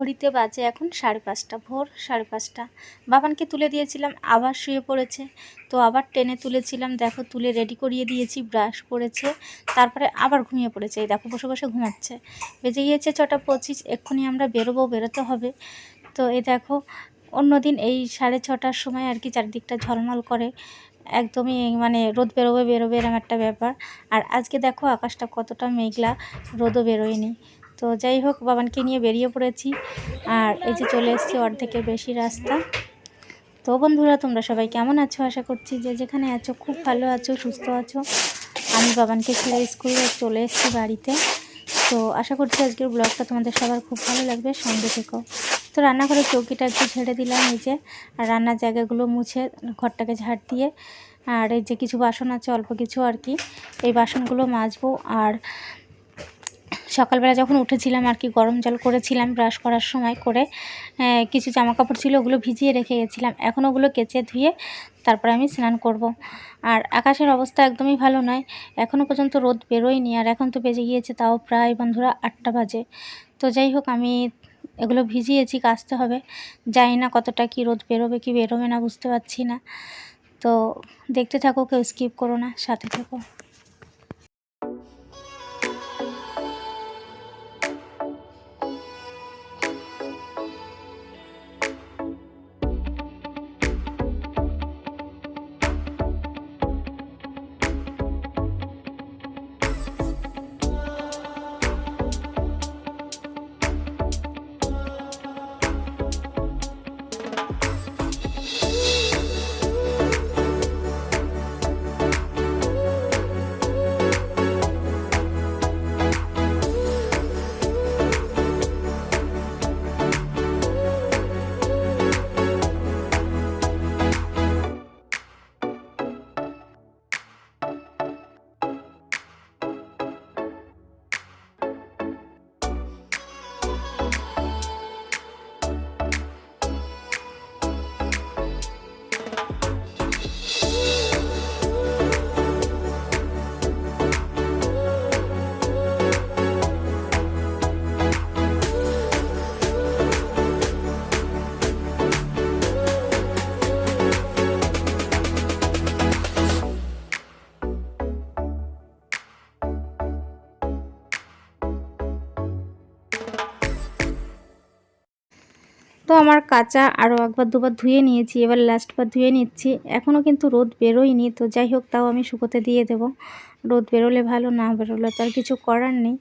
ঘড়িতে বাজে এখন সাড়ে পাঁচটা, ভোর সাড়ে পাঁচটা। বাবানকে তুলে দিয়েছিলাম, আবার শুয়ে পড়েছে। তো আবার টেনে তুলেছিলাম, দেখো তুলে রেডি করিয়ে দিয়েছি ব্রাশ করেছে তারপরে আবার ঘুমিয়ে পড়েছে। এই দেখো বসে বসে ঘুমাচ্ছে। বেজে গিয়েছে ছটা পঁচিশ, এক্ষুনি আমরা বেরোবো, বেরোতে হবে। তো এই দেখো, অন্যদিন এই সাড়ে ছটার সময় আর কি চারদিকটা ঝলমল করে। একদমই মানে রোদ বেরোবে বেরোবে এরম একটা ব্যাপার। আর আজকে দেখো আকাশটা কতটা মেঘলা, রোদও বেরোয়নি। তো যাই হোক, বাবানকে নিয়ে বেরিয়ে পড়েছি। আর এই যে চলে এসেছি অর্ধেকের বেশি রাস্তা। তো বন্ধুরা, তোমরা সবাই কেমন আছো? আশা করছি যে যেখানে আছো, খুব ভালো আছো, সুস্থ আছো। আমি বাবানকে ছেড়ে স্কুলে চলে এসেছি বাড়িতে। তো আশা করছি আজকের ব্লগটা তোমাদের সবার খুব ভালো লাগবে, সঙ্গে থেকো। তো রান্নাঘরের চৌকিটা একটু ঝেড়ে দিলাম এই যে, আর রান্নার জায়গাগুলো মুছে ঘরটাকে ঝাড় দিয়ে। আর এই যে কিছু বাসন আছে, অল্প কিছু আর কি। এই বাসনগুলো মাজবো। আর সকালবেলা যখন উঠেছিলাম আর কি, গরম জল করেছিলাম ব্রাশ করার সময় করে কিছু জামা কাপড় ছিল ওগুলো ভিজিয়ে রেখে গেছিলাম। এখন ওগুলো কেচে ধুয়ে তারপরে আমি স্নান করব। আর আকাশের অবস্থা একদমই ভালো নয়। এখনও পর্যন্ত রোদ বেরোয়নি আর এখন তো বেজে গিয়েছে তাও প্রায় বন্ধুরা আটটা বাজে। তো যাই হোক, আমি এগুলো ভিজিয়েছি, কাচতে হবে। জানি না কতটা কি রোদ বেরোবে কি বেরোবে না, বুঝতে পারছি না। তো দেখতে থাকো, কেউ স্কিপ করো না, সাথে থেকো। আমার কাঁচা আরও একবার দুবার ধুয়ে নিয়েছি, এবার লাস্টবার ধুয়ে নিচ্ছি। এখনও কিন্তু রোদ বেরোয়নি, তো যাই হোক, তাও আমি শুকোতে দিয়ে দেব। রোদ বেরোলে ভালো, না বেরোলে তো আর কিছু করার নেই।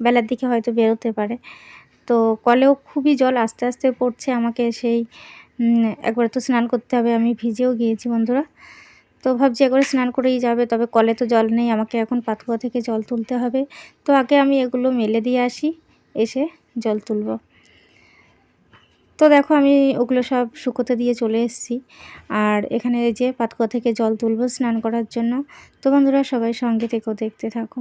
বেলার দিকে হয়তো বেরোতে পারে। তো কলেও খুবই জল, আস্তে আস্তে পড়ছে আমাকে সেই একবার তো স্নান করতে হবে, আমি ভিজেও গিয়েছি বন্ধুরা। তো ভাবছি একবার স্নান করেই যাবে, তবে কলে তো জল নেই, আমাকে এখন পাতুয়া থেকে জল তুলতে হবে। তো আগে আমি এগুলো মেলে দিয়ে আসি, এসে জল তুলব। তো দেখো আমি ওগুলো সব শুকোতে দিয়ে চলে এসেছি। আর এখানে যে পাতকুয়া থেকে জল তুলবো স্নান করার জন্য। তো বন্ধুরা সবাই সঙ্গে থেকেও দেখতে থাকো।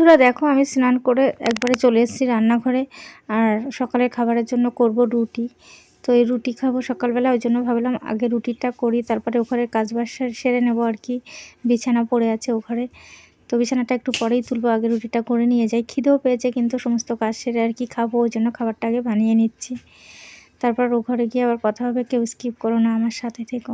বন্ধুরা দেখো, আমি স্নান করে একবারে চলে এসেছি রান্নাঘরে। আর সকালের খাবারের জন্য করব রুটি। তো এই রুটি খাব সকালবেলা, ওই জন্য ভাবলাম আগে রুটিটা করি, তারপরে ওখানে কাজবাজ সেরে নেব আর কি। বিছানা পড়ে আছে ওখানে। তো বিছানাটা একটু পরেই তুলবো, আগে রুটিটা করে নিয়ে যাই। খিদেও পেয়েছে, কিন্তু সমস্ত কাজ সেরে আর কি খাব, ওই জন্য খাবারটা আগে বানিয়ে নিচ্ছি। তারপর ও ঘরে গিয়ে আবার কথা হবে, কেউ স্কিপ করো না আমার সাথে থেকো।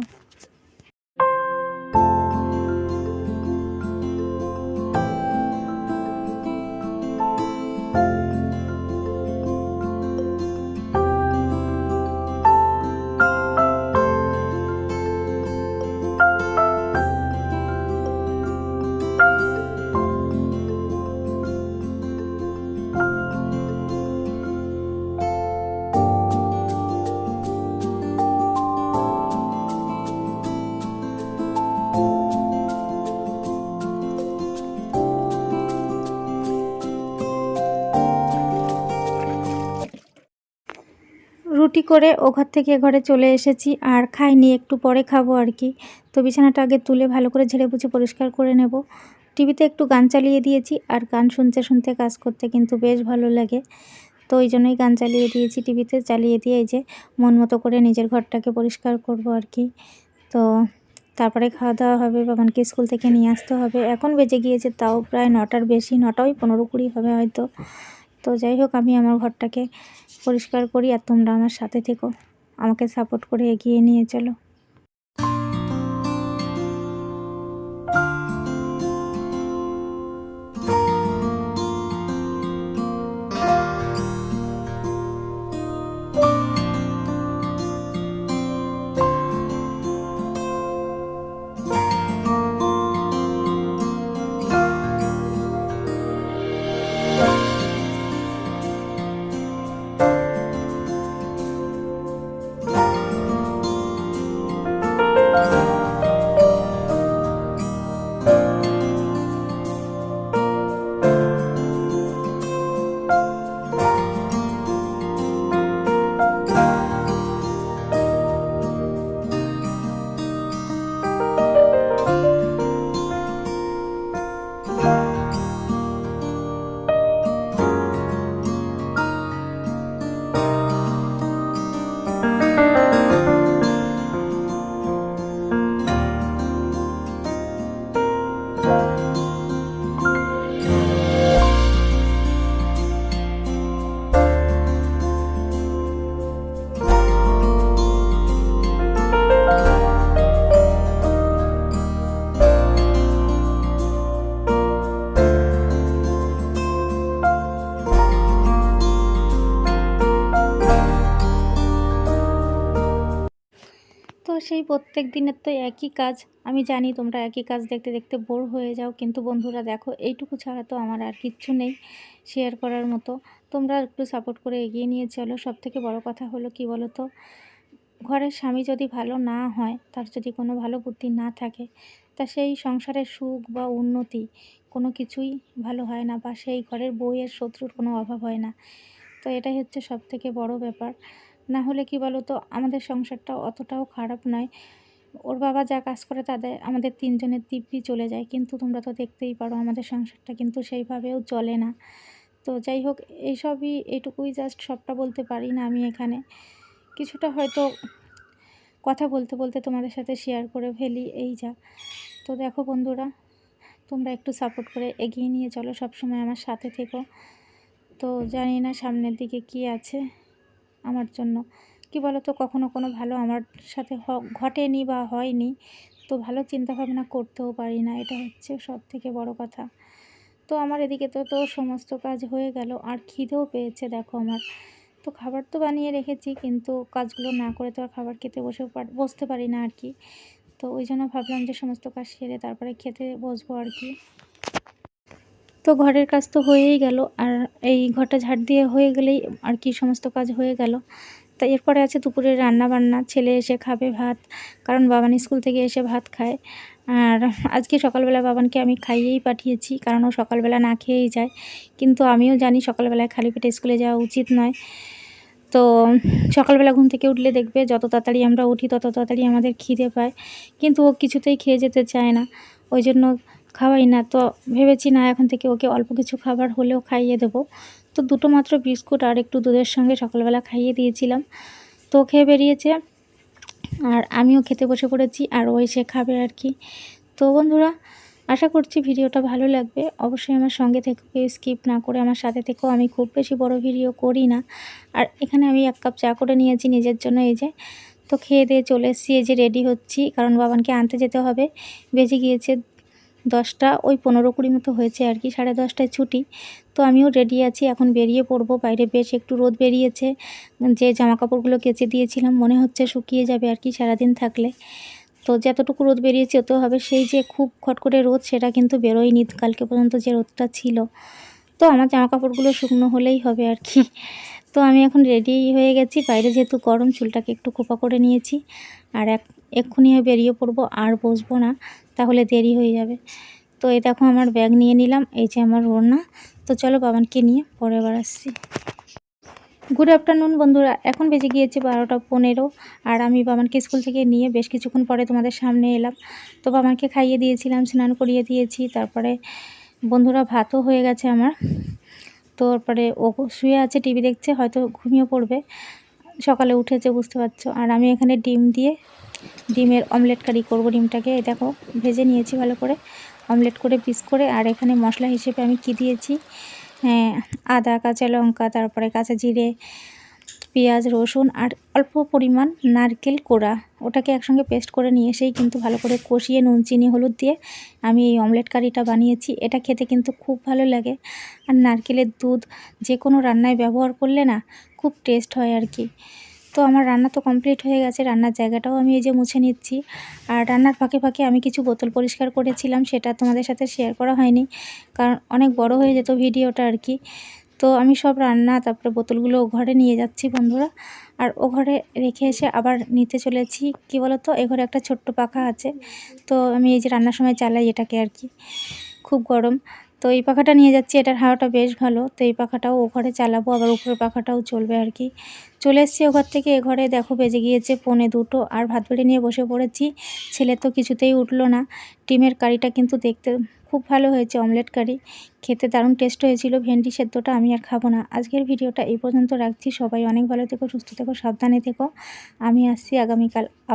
রুটি করে ও ঘর থেকে ঘরে চলে এসেছি আর খাইনি, একটু পরে খাব আর কি। তো বিছানাটা আগে তুলে ভালো করে ঝেড়ে বুঝে পরিষ্কার করে নেব। টিভিতে একটু গান চালিয়ে দিয়েছি আর গান শুনতে শুনতে কাজ করতে কিন্তু বেশ ভালো লাগে। তো ওই জন্যই গান চালিয়ে দিয়েছি টিভিতে, চালিয়ে দিয়ে এই যে মন মতো করে নিজের ঘরটাকে পরিষ্কার করব আর কি। তো তারপরে খাওয়া দাওয়া হবে, বাবানকে স্কুল থেকে নিয়ে আসতে হবে। এখন বেজে গিয়েছে, তাও প্রায় নটার বেশি, নটা ওই পনেরো কুড়ি হবে হয়তো। তো যাই হোক, আমি আমার ঘরটাকে পরিষ্কার করি আর তোমরা আমার সাথে থেকো। আমাকে সাপোর্ট করে এগিয়ে নিয়ে চলো। প্রত্যেক দিনের তো একই কাজ। আমি জানি তোমরা একই কাজ দেখতে দেখতে বোর হয়ে যাও, কিন্তু বন্ধুরা দেখো, এইটুকু ছাড়া তো আমার আর কিচ্ছু নেই শেয়ার করার মতো। তোমরা একটু সাপোর্ট করে এগিয়ে নিয়ে চলো। সব থেকে বড় কথা হলো কি বলো তো ঘরের স্বামী যদি ভালো না হয়, তার যদি কোনো ভালো বুদ্ধি না থাকে, তা সেই সংসারের সুখ বা উন্নতি কোনো কিছুই ভালো হয় না বা সেই ঘরের বইয়ের শত্রুর কোনো অভাব হয় না। তো এটাই হচ্ছে সব থেকে বড় ব্যাপার। না হলে কি বলো তো আমাদের সংসারটা অতটাও খারাপ নয়। ওর বাবা যা কাজ করে তাদের, আমাদের তিনজনের দিব্যি চলে যায়। কিন্তু তোমরা তো দেখতেই পারো, আমাদের সংসারটা কিন্তু সেইভাবেও চলে না। তো যাই হোক, এইসবই, এইটুকুই জাস্ট সবটা বলতে পারি না আমি এখানে। কিছুটা হয়তো কথা বলতে বলতে তোমাদের সাথে শেয়ার করে ফেলি, এই যা। তো দেখো বন্ধুরা, তোমরা একটু সাপোর্ট করে এগিয়ে নিয়ে চলো সবসময় আমার সাথে থেকো। তো জানি না সামনের দিকে কি আছে। আমার জন্য। কি বলো তো কখনো কোনো ভালো আমার সাথে ঘটেনি বা হয়নি, তো ভালো চিন্তাভাবনা করতেও পারি না। এটা হচ্ছে সব থেকে বড় কথা। তো আমার এদিকে তো তো সমস্ত কাজ হয়ে গেল, আর খিদেও পেয়েছে দেখো আমার। তো খাবার তো বানিয়ে রেখেছি, কিন্তু কাজগুলো না করে তো আর খাবার খেতে বসে বসতে পারি না আর কি। তো ওই জন্য ভাবলাম যে সমস্ত কাজ সেরে তারপরে খেতে বসবো আর কি। তো ঘরের কাজ তো হয়েই গেল। আর এই ঘরটা ঝাড় দিয়ে হয়ে গেলেই আর কি সমস্ত কাজ হয়ে গেল। তা এরপরে আছে দুপুরে রান্না বান্না ছেলে এসে খাবে ভাত, কারণ বাবান স্কুল থেকে এসে ভাত খায়। আর আজকে সকালবেলা বাবানকে আমি খাইয়েই পাঠিয়েছি, কারণ ও সকালবেলা না খেয়েই যায়। কিন্তু আমিও জানি সকালবেলায় খালি পেটে স্কুলে যাওয়া উচিত নয়। তো সকালবেলা ঘুম থেকে উঠলে দেখবে যত তাড়াতাড়ি আমরা উঠি তত তাড়াতাড়ি আমাদের খিদে পায়। কিন্তু ও কিছুতেই খেয়ে যেতে চায় না। ওই জন্য খাওয়াই না। তো ভেবেছি না, এখন থেকে ওকে অল্প কিছু খাবার হলেও খাইয়ে দেবো। তো দুটো মাত্র বিস্কুট আর একটু দুধের সঙ্গে সকালবেলা খাইয়ে দিয়েছিলাম। তো খেয়ে বেরিয়েছে। আর আমিও খেতে বসে পড়েছি, আর ওই সে খাবে আর কি। তো বন্ধুরা, আশা করছি ভিডিওটা ভালো লাগবে। অবশ্যই আমার সঙ্গে থেকে স্কিপ না করে আমার সাথে থেকেও আমি খুব বেশি বড় ভিডিও করি না। আর এখানে আমি এক কাপ চা করে নিয়েছি নিজের জন্য এই যে। তো খেয়ে দিয়ে চলে এসেছি, এই যে রেডি হচ্ছি। কারণ বাবানকে আনতে যেতে হবে। বেজে গিয়েছে দশটা, ওই পনেরো কুড়ি মতো হয়েছে আর কি, সাড়ে দশটায় ছুটি। তো আমিও রেডি আছি, এখন বেরিয়ে পড়ব, বাইরে বেশ একটু রোদ বেরিয়েছে। যে জামা কাপড়গুলো কেচে দিয়েছিলাম, মনে হচ্ছে শুকিয়ে যাবে আর কি সারাদিন থাকলে। তো যতটুকু রোদ বেরিয়েছে তো হবে। সেই যে খুব খটখটে রোদ, সেটা কিন্তু বেরোয়নি। কালকে পর্যন্ত যে রোদটা ছিল। তো আমার জামা কাপড়গুলো শুকনো হলেই হবে আর কি। তো আমি এখন রেডি হয়ে গেছি। বাইরে যেহেতু গরম, চুলটাকে একটু খোপা করে নিয়েছি। আর এক এক্ষুনি বেরিয়ে পড়ব, আর বসবো না, তাহলে দেরি হয়ে যাবে। তো এই দেখো আমার ব্যাগ নিয়ে নিলাম, এই যে আমার ওড়না। তো চলো বাবানকে নিয়ে পরে আবার আসছি। গুড আফটারনুন বন্ধুরা, এখন বেজে গিয়েছে বারোটা পনেরো, আর আমি বাবানকে স্কুল থেকে নিয়ে বেশ কিছুক্ষণ পরে তোমাদের সামনে এলাম। তো বাবানকে খাইয়ে দিয়েছিলাম, স্নান করিয়ে দিয়েছি, তারপরে বন্ধুরা ভাতও হয়ে গেছে আমার। তারপরে ও শুয়ে আছে, টিভি দেখছে, হয়তো ঘুমিয়ে পড়বে। সকালে উঠেছে, বুঝতে পারছ। আর আমি এখানে ডিম দিয়ে ডিমের অমলেট কারি করব, ডিমটাকে। দেখো, ভেজে নিয়েছি ভালো করে। অমলেট করে, পিস করে। আর এখানে মশলা হিসেবে আমি কি দিয়েছি? হ্যাঁ আদা, কাঁচা লঙ্কা, তারপরে কাঁচা জিরে পেঁয়াজ, রসুন আর অল্প পরিমাণ নারকেল কোড়া। ওটাকে একসঙ্গে পেস্ট করে নিয়ে এসেই কিন্তু ভালো করে কষিয়ে নুন, চিনি, হলুদ দিয়ে আমি এই অমলেট কারিটা বানিয়েছি। এটা খেতে কিন্তু খুব ভালো লাগে। আর নারকেলের দুধ যে কোনো রান্নায় ব্যবহার করলে না খুব টেস্ট হয় আর কি। তো আমার রান্না তো কমপ্লিট হয়ে গেছে, রান্নার জায়গাটাও আমি এই যে মুছে নিচ্ছি। আর রান্নার ফাঁকে ফাঁকে আমি কিছু বোতল পরিষ্কার করেছিলাম, সেটা তোমাদের সাথে শেয়ার করা হয়নি। কারণ অনেক বড় হয়ে যেত ভিডিওটা আর কি। তো আমি সব রান্না, তারপরে বোতলগুলো ও ঘরে নিয়ে যাচ্ছি বন্ধুরা। আর ও ঘরে রেখে এসে আবার নিতে চলেছি। কী বলো তো এ ঘরে একটা ছোট্ট পাখা আছে। তো আমি এই যে রান্নার সময় চালাই এটাকে আর কি। খুব গরম। তো এই পাখাটা নিয়ে যাচ্ছি। এটার হাওয়াটা বেশ ভালো। তো এই পাখাটাও ও ঘরে চালাবো। আবার উপরের পাখাটাও চলবে আর কি। চলে এসেছি ও ঘর থেকে। এ ঘরে দেখো বেজে গিয়েছে পনে দুটো। আর ভাত বেড়ে নিয়ে বসে পড়েছি। ছেলে তো কিছুতেই উঠল না। ডিমের কারিটা কিন্তু দেখতে খুব ভালো হয়েছে অমলেট কারি। খেতে দারুণ টেস্ট হয়েছিল, ভেন্ডি সেদ্ধটা আমি আর খাব না। আজকের ভিডিওটা এই পর্যন্ত রাখছি। সবাই অনেক ভালো থেকো, সুস্থ থেকো, সাবধানে থেকো। আমি আসছি আগামীকাল।